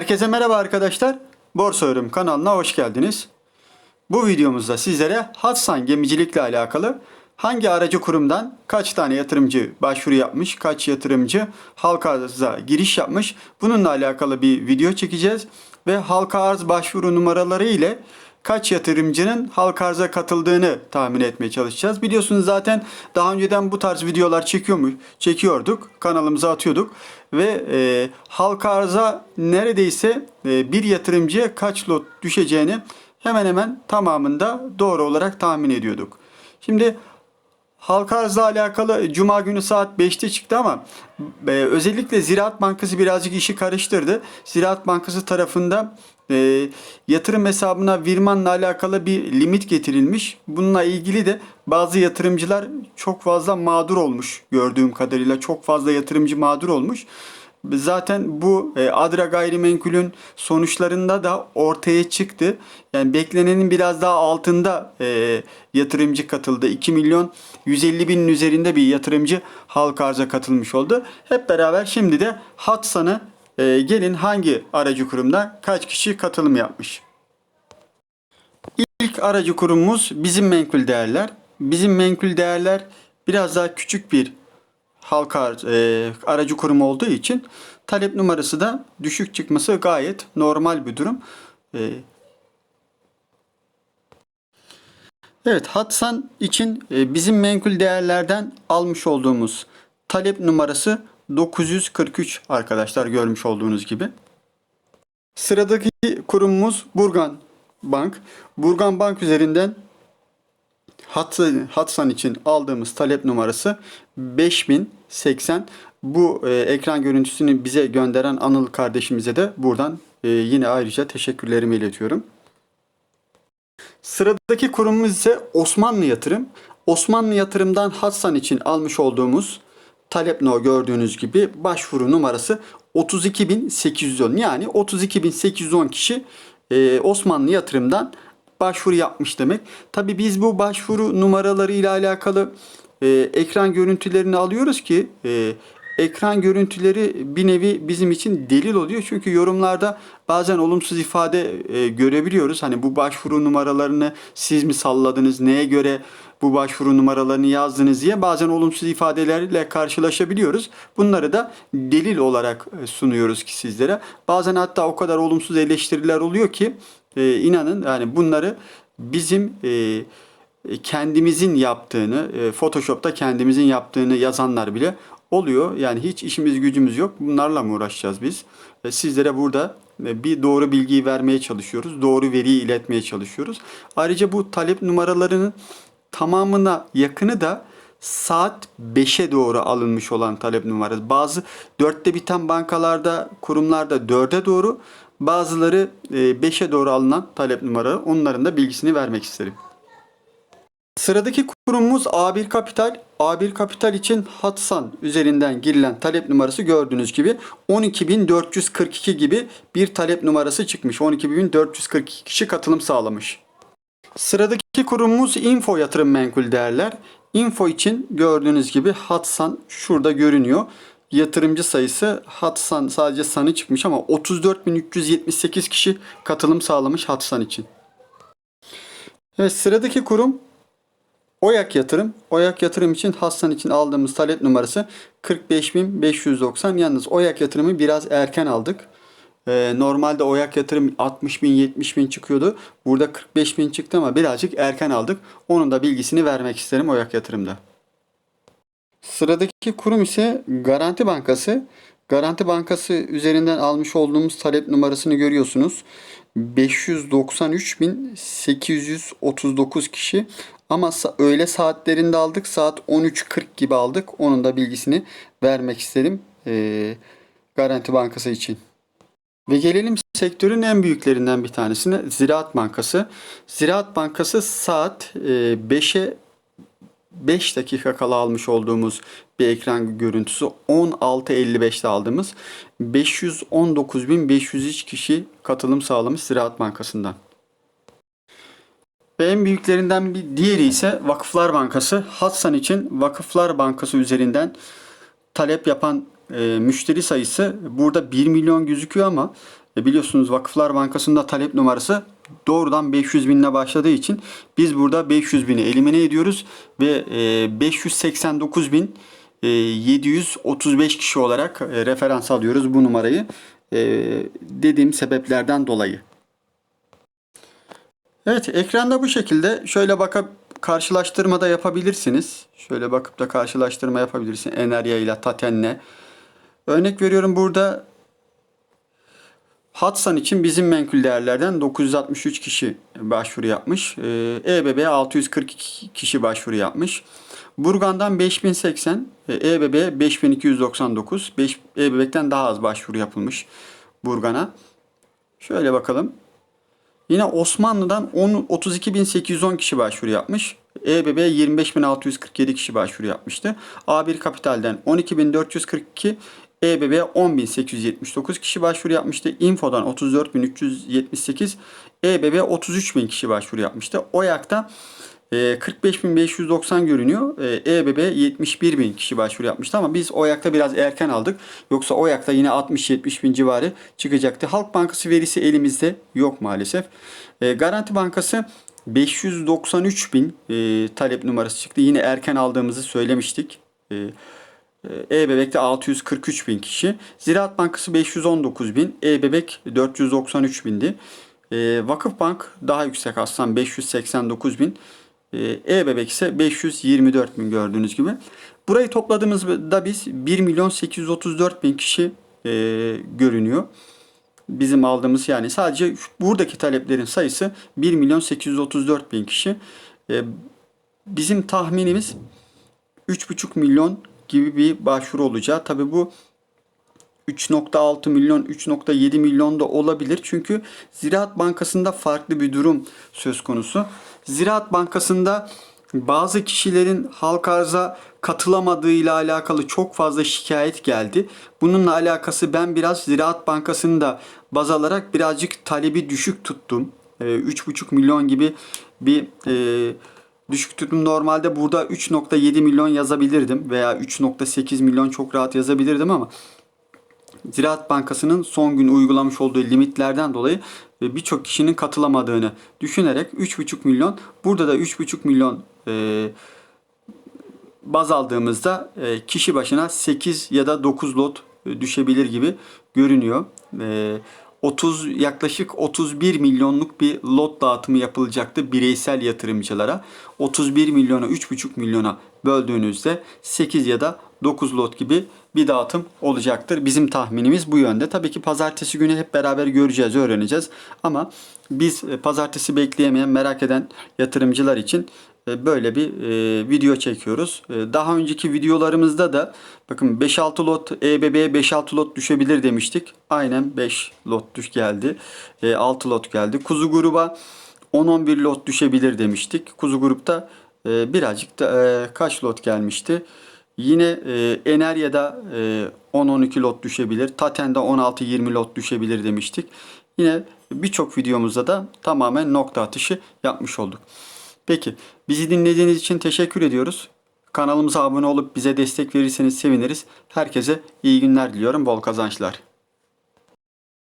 Herkese merhaba arkadaşlar. Borsa Yorum kanalına hoş geldiniz. Bu videomuzda sizlere Hatsan gemicilikle alakalı hangi aracı kurumdan kaç tane yatırımcı başvuru yapmış, kaç yatırımcı halka arza giriş yapmış bununla alakalı bir video çekeceğiz ve halka arz başvuru numaraları ile kaç yatırımcının halka arza katıldığını tahmin etmeye çalışacağız. Biliyorsunuz zaten daha önceden bu tarz videolar çekiyor mu? Çekiyorduk. Kanalımıza atıyorduk. Ve e, halka arza neredeyse e, bir yatırımcıya kaç lot düşeceğini hemen hemen tamamında doğru olarak tahmin ediyorduk. Şimdi Halka arzla alakalı Cuma günü saat 5'te çıktı ama e, özellikle Ziraat Bankası birazcık işi karıştırdı. Ziraat Bankası tarafında e, yatırım hesabına Virman'la alakalı bir limit getirilmiş. Bununla ilgili de bazı yatırımcılar çok fazla mağdur olmuş gördüğüm kadarıyla çok fazla yatırımcı mağdur olmuş. Zaten bu e, Adra gayrimenkulün sonuçlarında da ortaya çıktı. Yani beklenenin biraz daha altında e, yatırımcı katıldı. 2 milyon 150 binin üzerinde bir yatırımcı halka arza katılmış oldu. Hep beraber şimdi de Hatsan'ı e, gelin hangi aracı kurumda kaç kişi katılım yapmış. İlk aracı kurumumuz bizim menkul değerler. Bizim menkul değerler biraz daha küçük bir halka e, aracı kurum olduğu için talep numarası da düşük çıkması gayet normal bir durum. E, evet Hatsan için e, bizim menkul değerlerden almış olduğumuz talep numarası 943 arkadaşlar görmüş olduğunuz gibi. Sıradaki kurumumuz Burgan Bank. Burgan Bank üzerinden Hatsan, Hatsan için aldığımız talep numarası 5080. Bu e, ekran görüntüsünü bize gönderen Anıl kardeşimize de buradan e, yine ayrıca teşekkürlerimi iletiyorum. Sıradaki kurumumuz ise Osmanlı Yatırım. Osmanlı Yatırım'dan Hatsan için almış olduğumuz talep no gördüğünüz gibi başvuru numarası 32.810 yani 32.810 kişi e, Osmanlı Yatırım'dan başvuru yapmış demek. Tabi biz bu başvuru numaraları ile alakalı e, ekran görüntülerini alıyoruz ki e, ekran görüntüleri bir nevi bizim için delil oluyor. Çünkü yorumlarda bazen olumsuz ifade e, görebiliyoruz. Hani bu başvuru numaralarını siz mi salladınız, neye göre bu başvuru numaralarını yazdınız diye bazen olumsuz ifadelerle karşılaşabiliyoruz. Bunları da delil olarak e, sunuyoruz ki sizlere. Bazen hatta o kadar olumsuz eleştiriler oluyor ki e, inanın yani bunları bizim e, kendimizin yaptığını, e, Photoshop'ta kendimizin yaptığını yazanlar bile oluyor. Yani hiç işimiz gücümüz yok. Bunlarla mı uğraşacağız biz? E, sizlere burada e, bir doğru bilgiyi vermeye çalışıyoruz. Doğru veriyi iletmeye çalışıyoruz. Ayrıca bu talep numaralarının tamamına yakını da saat 5'e doğru alınmış olan talep numarası. Bazı 4'te biten bankalarda, kurumlarda 4'e doğru, bazıları 5'e doğru alınan talep numaraları. Onların da bilgisini vermek isterim. Sıradaki kurumumuz A1 Kapital. A1 Kapital için Hatsan üzerinden girilen talep numarası gördüğünüz gibi 12.442 gibi bir talep numarası çıkmış. 12.442 kişi katılım sağlamış. Sıradaki kurumumuz Info Yatırım Menkul Değerler. Info için gördüğünüz gibi Hatsan şurada görünüyor. Yatırımcı sayısı Hatsan sadece sanı çıkmış ama 34.378 kişi katılım sağlamış Hatsan için. Evet sıradaki kurum Oyak Yatırım. Oyak Yatırım için Hassan için aldığımız talep numarası 45.590. Yalnız Oyak Yatırımı biraz erken aldık. Ee, normalde Oyak Yatırım 60.000 70.000 çıkıyordu. Burada 45.000 çıktı ama birazcık erken aldık. Onun da bilgisini vermek isterim Oyak Yatırım'da. Sıradaki kurum ise Garanti Bankası. Garanti Bankası üzerinden almış olduğumuz talep numarasını görüyorsunuz. 593.839 kişi ama öğle saatlerinde aldık. Saat 13.40 gibi aldık. Onun da bilgisini vermek istedim. Ee, Garanti Bankası için. Ve gelelim sektörün en büyüklerinden bir tanesine Ziraat Bankası. Ziraat Bankası saat e, 5'e 5 dakika kala almış olduğumuz bir ekran görüntüsü 16.55'te aldığımız 519.503 kişi katılım sağlamış Ziraat Bankası'ndan. Ve en büyüklerinden bir diğeri ise Vakıflar Bankası. Hatsan için Vakıflar Bankası üzerinden talep yapan e, müşteri sayısı burada 1 milyon gözüküyor ama e, biliyorsunuz Vakıflar Bankası'nda talep numarası doğrudan 500 binle başladığı için biz burada 500 bini elimine ediyoruz ve e, 589 bin e, 735 kişi olarak e, referans alıyoruz bu numarayı e, dediğim sebeplerden dolayı. Evet ekranda bu şekilde şöyle bakıp karşılaştırma da yapabilirsiniz. Şöyle bakıp da karşılaştırma yapabilirsin Enerya ile Taten'le. Örnek veriyorum burada Hatsan için bizim menkul değerlerden 963 kişi başvuru yapmış. Ee, EBB 642 kişi başvuru yapmış. Burgan'dan 5080, e, EBB 5299. 5, EBB'den daha az başvuru yapılmış Burgan'a. Şöyle bakalım. Yine Osmanlı'dan 10 32.810 kişi başvuru yapmış. EBB 25.647 kişi başvuru yapmıştı. A1 Kapital'den 12.442, EBB 10.879 kişi başvuru yapmıştı. Info'dan 34.378, EBB 33.000 kişi başvuru yapmıştı. OYAK'ta e, 45.590 görünüyor. E, EBB 71.000 kişi başvuru yapmıştı ama biz OYAK'ta biraz erken aldık. Yoksa OYAK'ta yine 60-70 bin civarı çıkacaktı. Halk Bankası verisi elimizde yok maalesef. E, Garanti Bankası 593 bin e, talep numarası çıktı. Yine erken aldığımızı söylemiştik. E, e-Bebek'te 643 bin kişi. Ziraat Bankası 519 bin. E-Bebek 493 bindi. E, Vakıfbank daha yüksek aslan 589 bin. E, E-Bebek ise 524 bin gördüğünüz gibi. Burayı topladığımızda biz 1 milyon 834 bin kişi e, görünüyor. Bizim aldığımız yani sadece buradaki taleplerin sayısı 1 milyon 834 bin kişi. E, bizim tahminimiz 3,5 milyon gibi bir başvuru olacağı. Tabi bu 3.6 milyon, 3.7 milyon da olabilir. Çünkü Ziraat Bankası'nda farklı bir durum söz konusu. Ziraat Bankası'nda bazı kişilerin halk arza katılamadığı ile alakalı çok fazla şikayet geldi. Bununla alakası ben biraz Ziraat Bankası'nı da baz alarak birazcık talebi düşük tuttum. Ee, 3,5 milyon gibi bir e, düşük tuttum. Normalde burada 3.7 milyon yazabilirdim veya 3.8 milyon çok rahat yazabilirdim ama Ziraat Bankası'nın son gün uygulamış olduğu limitlerden dolayı e, birçok kişinin katılamadığını düşünerek 3,5 milyon burada da 3,5 milyon e, baz aldığımızda e, kişi başına 8 ya da 9 lot e, düşebilir gibi görünüyor. E, 30 yaklaşık 31 milyonluk bir lot dağıtımı yapılacaktı bireysel yatırımcılara. 31 milyona 3,5 milyona böldüğünüzde 8 ya da 9 lot gibi bir dağıtım olacaktır. Bizim tahminimiz bu yönde. Tabii ki pazartesi günü hep beraber göreceğiz, öğreneceğiz. Ama biz e, pazartesi bekleyemeyen, merak eden yatırımcılar için böyle bir e, video çekiyoruz. E, daha önceki videolarımızda da bakın 5-6 lot EBB'ye 5-6 lot düşebilir demiştik. Aynen 5 lot düş geldi. E, 6 lot geldi. Kuzu gruba 10-11 lot düşebilir demiştik. Kuzu grupta e, birazcık da e, kaç lot gelmişti? Yine e, Enerya'da e, 10-12 lot düşebilir. Taten'de 16-20 lot düşebilir demiştik. Yine birçok videomuzda da tamamen nokta atışı yapmış olduk. Peki bizi dinlediğiniz için teşekkür ediyoruz. Kanalımıza abone olup bize destek verirseniz seviniriz. Herkese iyi günler diliyorum. Bol kazançlar.